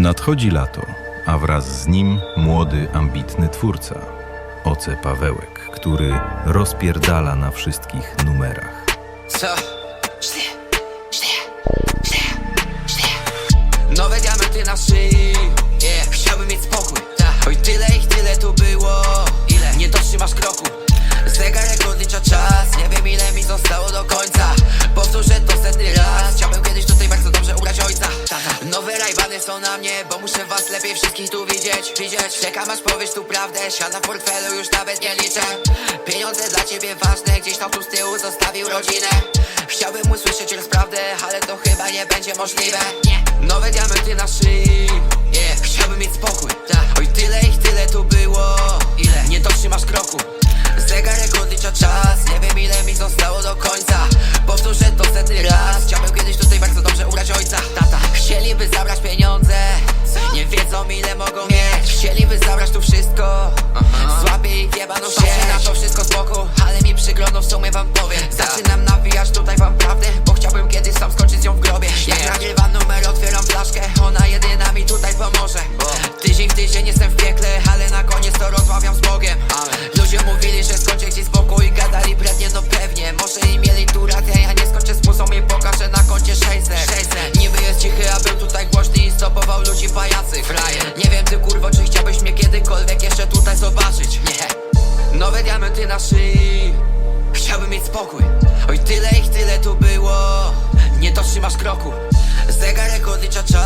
Nadchodzi lato, a wraz z nim młody, ambitny twórca. Oce Pawełek, który rozpierdala na wszystkich numerach. Co? Szlie, szlie, szlie, szlie. Nowe diamenty na szyi yeah. Chciałbym mieć spokój Ta. Oj tyle ich tyle tu było Ile? Nie dotrzymasz kroku Zegarek odlicza czas Nie wiem ile mi zostało do końca na mnie Bo muszę was lepiej wszystkich tu widzieć Widzieć. Czekam aż powiesz tu prawdę Siada w portfelu już nawet nie liczę. Pieniądze dla ciebie ważne Gdzieś tam tu z tyłu zostawił rodzinę. Chciałbym usłyszeć rozprawdę Ale to chyba nie będzie możliwe. Nowe diamenty na szyi yeah. Ile mogą mieć. Chcieliby zabrać tu wszystko. Złapię ich jebaną się na to wszystko z boku. Ale mi przyglądną w sumie wam powiem. Zaczynam nawijać tutaj wam prawdę Bo chciałbym kiedyś spokój. Oj tyle ich tyle tu było. Nie dotrzymasz kroku. Zegarek odlicza czas